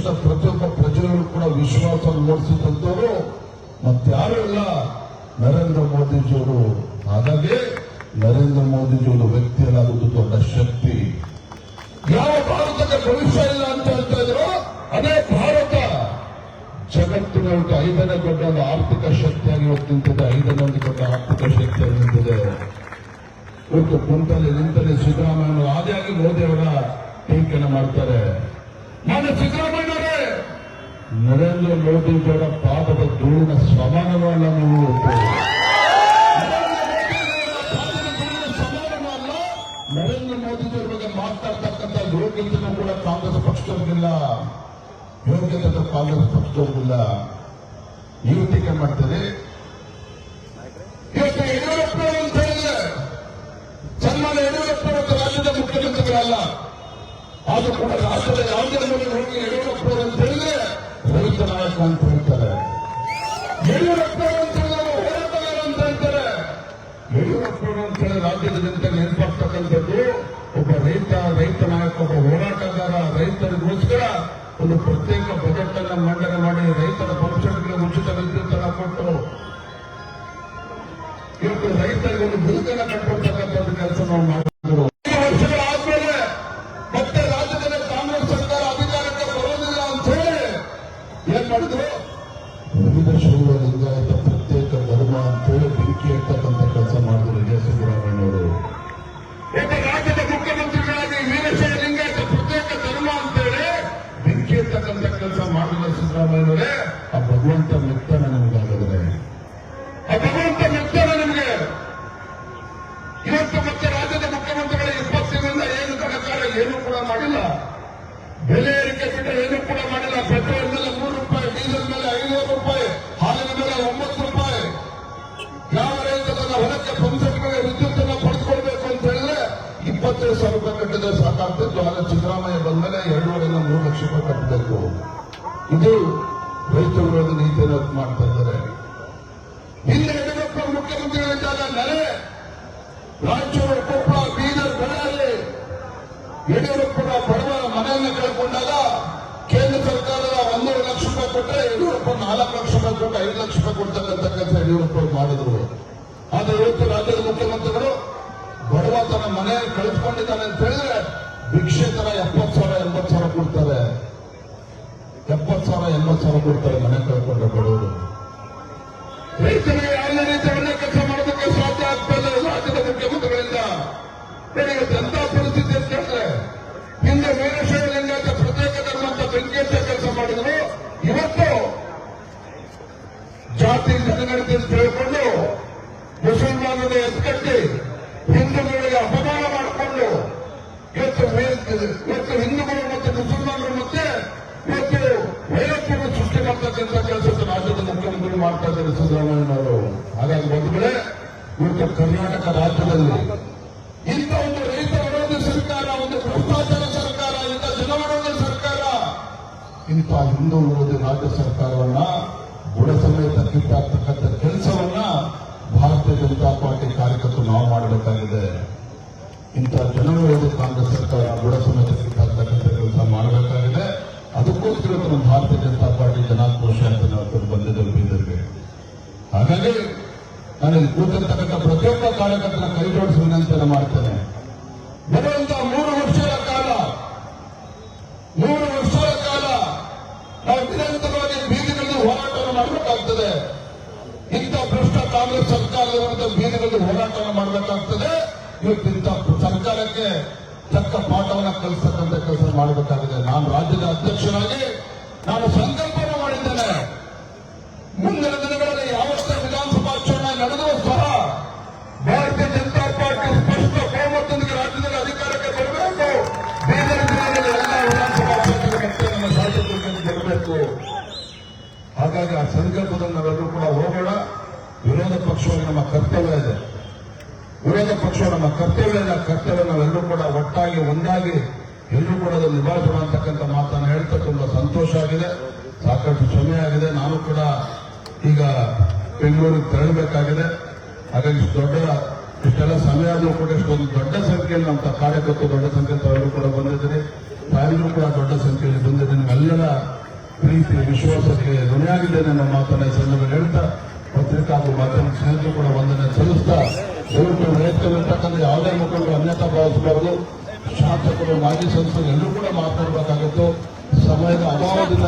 ದೇಶದ ಪ್ರತಿಯೊಬ್ಬ ಪ್ರಜೆಗಳು ಕೂಡ ವಿಶ್ವಾಸ ಮೂಡಿಸಿದಂಥವರು ಮತ್ತೆ ಯಾರಲ್ಲ ನರೇಂದ್ರ ಮೋದಿಜಿಯವರು. ಹಾಗಾಗಿ ನರೇಂದ್ರ ಮೋದಿಜಿಯವರು ವ್ಯಕ್ತಿಯಲ್ಲಾಗುವುದು ದೊಡ್ಡ ಶಕ್ತಿ. ಯಾವ ಭಾರತಕ್ಕೆ ಭವಿಷ್ಯ ಇಲ್ಲ ಅಂತ ಹೇಳ್ತಾ ಇದ್ರು? ಅದೇ ಭಾರತ. ಜಗತ್ತಿನ ಒಂದು ಐದನೇ ದೊಡ್ಡ ಒಂದು ಆರ್ಥಿಕ ಶಕ್ತಿಯಾಗಿ ಇವತ್ತು ನಿಂತಿದೆ. ಐದನೇ ಒಂದು ದೊಡ್ಡ ಆರ್ಥಿಕ ಶಕ್ತಿಯಾಗಿ ನಿಂತಿದೆ. ಇವತ್ತು ಕುಂತಲ್ಲಿ ನಿಂತಲ್ಲಿ ಸಿದ್ದರಾಮಯ್ಯ ಆದಿಯಾಗಿ ಮೋದಿ ಅವರ ಟೀಕೆಯನ್ನು ಮಾಡ್ತಾರೆ. ನಾನು ಸಿದ್ದರಾಮಯ್ಯ ನರೇಂದ್ರ ಮೋದಿಜಿಯವರ ಪಾದದ ಧೂಳಿನ ಸಮಾನವಲ್ಲ ನೀವು. ನರೇಂದ್ರ ಮೋದಿಜಿಯವರ ಬಗ್ಗೆ ಮಾತಾಡ್ತಕ್ಕಂಥ ಯೋಗ್ಯತೆನೂ ಕೂಡ ಕಾಂಗ್ರೆಸ್ ಪಕ್ಷದವ್ರಿಗಿಲ್ಲ ಯೋಗ್ಯತೆ ಕಾಂಗ್ರೆಸ್ ಪಕ್ಷದವ್ರಿಗಿಲ್ಲ ನೀವು ಟೀಕೆ ಮಾಡ್ತಾರೆ? ಯಡಿಯೂರಪ್ಪ ಅಂತ ರಾಜ್ಯದ ಮುಖ್ಯಮಂತ್ರಿಗಳಲ್ಲ. ಆದ್ರೂ ಕೂಡ ರಾಜ್ಯದ ಯಾವುದೇ ಹೋಗಿ ಯಡಿಯೂರಪ್ಪ ಅಂತ ಅಂತ ಹೇಳ್ತಾರೆ ಒಬ್ಬ ರೈತ ರೈತ ನಾಯಕ, ಒಬ್ಬ ಹೋರಾಟಗಾರ, ರೈತರಿಗೋಸ್ಕರ ಒಂದು ಪ್ರತ್ಯೇಕ ಬಜೆಟ್ ಅನ್ನು ಮಂಡನೆ ಮಾಡಿ ರೈತರ ಭವಿಷ್ಯಕ್ಕೆ ಉಚಿತ ವಿದ್ಯುತ್ ಅನ್ನ ಕೊಟ್ಟು ಇವತ್ತು ರೈತರಿಗೆ ಒಂದು ಕೆಲಸ ನಾವು ಮಾಡಿದ್ರು ಶೈವ ಲಿಂಗಾಯತ ಪ್ರತ್ಯೇಕ ಧರ್ಮ ಅಂತೇಳಿ ಬೆಂಕಿ ಇರ್ತಕ್ಕಂಥ ಕೆಲಸ ಮಾಡಿದ್ರು ವಿಜಯ ಸಿದ್ದರಾಮಯ್ಯವರು ಒಬ್ಬ ರಾಜ್ಯದ ಮುಖ್ಯಮಂತ್ರಿಗಳಾಗಿ ವೀರಶೈವ ಲಿಂಗಾಯತ ಪ್ರತ್ಯೇಕ ಧರ್ಮ ಅಂತೇಳಿ ಬೆಂಕಿ ಇರ್ತಕ್ಕಂಥ ಕೆಲಸ ಮಾಡಿದ ಸಿದ್ದರಾಮಯ್ಯನವರೇ ಆ ಭಗವಂತ ಮೆತ್ತನ ನಮಗಾಗಿದ್ರೆ ಆ ಭಗವಂತ ಮೆತ್ತನ ನಿಮಗೆ. ಇವತ್ತು ಮತ್ತೆ ರೂಪಾಯಿ ಸಾಕಾಗ್ತಿತ್ತು, ಆದ್ರೆ ಸಿದ್ದರಾಮಯ್ಯ ಬಂದ್ಮೇಲೆ ಎರಡೂವರೆಯಿಂದ ಮೂರು ಲಕ್ಷ ರೂಪಾಯಿ ಕಟ್ಟಬೇಕು. ಇದು ರೈತರು ನೀತಿಯನ್ನು ಮಾಡ್ತಾ ಇದ್ದಾರೆ. ಹಿಂದೆ ಯಡಿಯೂರಪ್ಪ ಮುಖ್ಯಮಂತ್ರಿಗಳಿದ್ದಾಗ ನೆರೆ. ರಾಯಚೂರು ಕೊಪ್ಪಳ ಬೀದರ್ ಬೆಳೆಯಲ್ಲಿ ಯಡಿಯೂರಪ್ಪನ ಬಡವರ ಮನೆಯನ್ನು ಕಳ್ಕೊಂಡಾಗ ಕೇಂದ್ರ ಸರ್ಕಾರದ ಒಂದೂವರೆ ಲಕ್ಷ ರೂಪಾಯಿ ಕೊಟ್ಟರೆ ಯಡಿಯೂರಪ್ಪ ನಾಲ್ಕು ಲಕ್ಷ ರೂಪಾಯಿ ಕೊಟ್ಟು ಐದು ಲಕ್ಷ ರೂಪಾಯಿ ಕೊಡ್ತಕ್ಕಂಥ ಕೆಲಸ ಯಡಿಯೂರಪ್ಪ ಮಾಡಿದ್ರು. ಆದ್ರೆ ಇವತ್ತು ರಾಜ್ಯದ ಮನೆ ಕಳೆದುಕೊಂಡಿದ್ದಾನೆ ಅಂತ ಹೇಳಿದ್ರೆ ಭಿಕ್ಷೆ ತರ ಎಪ್ಪತ್ತು ಸಾವಿರ, ಎಂಬತ್ತು ಸಾವಿರ ಕೊಡ್ತಾರೆ. ಎಪ್ಪತ್ತು ಸಾವಿರ, ಎಂಬತ್ತು ಸಾವಿರ ಕೊಡ್ತಾರೆ ಮನೆ ಕಳ್ಕೊಂಡ್ರೆ ಬಡವರು ರೈತರಿಗೆ ಯಾವುದೇ ರೀತಿ ಒಳ್ಳೆ ಕೆಲಸ ಮಾಡೋದಕ್ಕೆ ಸಾಧ್ಯ ಆಗ್ತಾ ಇಲ್ಲ ರಾಜ್ಯದ ಮುಖ್ಯಮಂತ್ರಿಗಳಿಂದ. ನನಗೆ ಎಂತ ಪರಿಸ್ಥಿತಿ ಅಂತ ಹೇಳಿದ್ರೆ, ಹಿಂದೆ ವೀರಶೈವ ಪ್ರತ್ಯೇಕ ಧರ್ಮ ಅಂತ ಬೆಂಕಿಯಂತ ಕೆಲಸ ಮಾಡಿದ್ರು. ಇವತ್ತು ಜಾತಿ ಜನಗಣತಿ ಅಂತ ಹೇಳಿಕೊಂಡು ಮುಸಲ್ಮಾನರ ಎತ್ಕಟ್ಟಿ ಹಿಂದೂ ವೇ- ಇವತ್ತು ಹಿಂದೂಗಳು ಮತ್ತು ಮುಸಲ್ಮಾನರು ಮತ್ತೆ ಇವತ್ತು ವೈರತ್ವವನ್ನು ಸೃಷ್ಟಿ ಮಾಡ್ತಕ್ಕಂಥ ಕೆಲಸ ರಾಜ್ಯದ ಮಾಡ್ತಾ ಇದ್ದಾರೆ ಸಿದ್ದರಾಮಯ್ಯನವರು. ಹಾಗಾಗಿ ಒಂದು ಇವತ್ತು ಕರ್ನಾಟಕ ರಾಜ್ಯದಲ್ಲಿ ಇಂಥ ಒಂದು ರೈತ ವಿರೋಧಿ ಸರ್ಕಾರ, ಒಂದು ಭ್ರಷ್ಟಾಚಾರ ಸರ್ಕಾರ, ಇಂಥ ಜನ ವಿರೋಧಿ ಸರ್ಕಾರ, ಇಂಥ ಹಿಂದೂ ವಿರೋಧಿ ರಾಜ್ಯ ಸರ್ಕಾರವನ್ನ ಬುಡ ಸಮೇತ ಕಿತ್ತಾಕ್ತಕ್ಕಂಥ ಕೆಲಸವನ್ನ ಭಾರತೀಯ ಜನತಾ ಪಾರ್ಟಿ ಕಾರ್ಯಕರ್ತರು ನಾವು ಮಾಡಬೇಕಾಗಿದೆ ಜನವಿರೋಧಿ ಕಾಂಗ್ರೆಸ್ ಸರ್ಕಾರ ಬುಡ ಸಮೇತ ಕೆಲಸ ಮಾಡಬೇಕಾಗಿದೆ. ಅದಕ್ಕೋಸ್ಕರ ನಮ್ಮ ಭಾರತೀಯ ಜನತಾ ಪಾರ್ಟಿ ಜನಾಕ್ರೋಶ ಅಂತ ನಾವು ಬಂದಿದ್ದೇವೆ ಬೀದರ್ಗೆ. ಹಾಗಾಗಿ ನಾನು ಇಲ್ಲಿ ಕೂತಿರ್ತಕ್ಕಂಥ ಪ್ರತಿಯೊಬ್ಬ ಕಾರ್ಯಕರ್ತನ ಕೈ ಜೋಡಿಸಿ ವಿನಂತಿಯನ್ನು ಮಾಡ್ತೇನೆ. ಬರುವಂತಹ ಮೂರು ವರ್ಷಗಳ ಕಾಲ, ಮೂರು ವರ್ಷಗಳ ಕಾಲ ನಾವು ನಿರಂತರವಾಗಿ ಬೀದಿಗಳಲ್ಲಿ ಹೋರಾಟವನ್ನು ಮಾಡಬೇಕಾಗ್ತದೆ. ಇಂಥ ಭ್ರಷ್ಟ ಕಾಂಗ್ರೆಸ್ ಸರ್ಕಾರದ ಬೀದಿಗಳಲ್ಲಿ ಹೋರಾಟವನ್ನು ಮಾಡಬೇಕಾಗ್ತದೆ. ಇವತ್ತು ಇಂಥ ಸರ್ಕಾರಕ್ಕೆ ತಕ್ಕ ಪಾಠವನ್ನು ಕಲಿಸ್ತಕ್ಕಂಥ ಕೆಲಸ ಮಾಡಬೇಕಾಗಿದೆ. ನಾನು ರಾಜ್ಯದ ಅಧ್ಯಕ್ಷರಾಗಿ ನಾನು ಸಂಕಲ್ಪ ಮಾಡಿದ್ದೇನೆ. ಮುಂದಿನ ದಿನಗಳಲ್ಲಿ ಯಾವಷ್ಟು ವಿಧಾನಸಭಾ ಚುನಾವಣೆ ನಡೆದರೂ ಸಹ ಭಾರತೀಯ ಜನತಾ ಪಾರ್ಟಿ ಸ್ಪಷ್ಟ ಬಹುಮತದೊಂದಿಗೆ ರಾಜ್ಯದಲ್ಲಿ ಅಧಿಕಾರಕ್ಕೆ ಬರಬೇಕು. ಬೀದರ್ ಜಿಲ್ಲೆಯಲ್ಲಿ ಎಲ್ಲ ವಿಧಾನಸಭಾ ಕ್ಷೇತ್ರದ ಮತ್ತೆ ನಮ್ಮ ಶಾಸಕರಿಗೆ ಬರಬೇಕು ಹಾಗಾಗಿ ಆ ಸಂಕಲ್ಪದಲ್ಲಿ ನಾವೆಲ್ಲರೂ ಕೂಡ ಹೋಗೋಣ. ವಿರೋಧ ಪಕ್ಷವಾಗಿ ನಮ್ಮ ಕರ್ತವ್ಯ ಇದೆ. ವಿರೋಧ ಪಕ್ಷ ನಮ್ಮ ಕರ್ತವ್ಯ ಇದೆ ಆ ಕರ್ತವ್ಯ ನಾವೆಲ್ಲರೂ ಕೂಡ ಒಟ್ಟಾಗಿ ಒಂದಾಗಿ ಎಲ್ಲರೂ ಕೂಡ ಅದನ್ನು ನಿಭಾಯಿಸೋಣ ಅಂತಕ್ಕಂಥ ಮಾತನ್ನು ಹೇಳ್ತಾ ತುಂಬಾ ಸಂತೋಷ ಆಗಿದೆ. ಸಾಕಷ್ಟು ಶ್ರಮೆ ಆಗಿದೆ. ನಾನು ಕೂಡ ಈಗ ಬೆಂಗಳೂರಿಗೆ ತೆರಳಬೇಕಾಗಿದೆ. ಹಾಗಾಗಿ ಇಷ್ಟು ದೊಡ್ಡ ಇಷ್ಟೆಲ್ಲ ಸಮಯ ಆದರೂ ಕೂಡ ಇಷ್ಟೊಂದು ದೊಡ್ಡ ಸಂಖ್ಯೆಯಲ್ಲಿ ನಮ್ಮ ಕಾರ್ಯಕರ್ತರು, ದೊಡ್ಡ ಸಂಖ್ಯೆಯಲ್ಲಿ ತಾವೆಲ್ಲರೂ ಕೂಡ ಬಂದಿದ್ದೀರಿ. ತಾವೆಲ್ಲರೂ ಕೂಡ ದೊಡ್ಡ ಸಂಖ್ಯೆಯಲ್ಲಿ ಬಂದಿದ್ದೀನಿ ನಿಮ್ಮೆಲ್ಲರ ಪ್ರೀತಿ, ವಿಶ್ವಾಸಕ್ಕೆ ಋಣಿಯಾಗಿದ್ದೇನೆ ನಮ್ಮ ಮಾತನ್ನ ಈ ಸಂದರ್ಭದಲ್ಲಿ ಹೇಳ್ತಾ ಪತ್ರಿಕಾ ಹಾಗೂ ಮಾಧ್ಯಮ ಸ್ನೇಹಿತರು ಕೂಡ ವಂದನೆ ಯಾವುದೇ ಮುಖಂಡರು ಅನ್ಯತಾ ಭಾವಿಸಬಾರದು. ಶಾಸಕರು ಮಾಜಿ ಸಂಸದರು ಎಲ್ಲರೂ ಕೂಡ ಮಾತನಾಡಬೇಕಾಗಿತ್ತು ಸಮಯದ ಅಭಾವದಿಂದ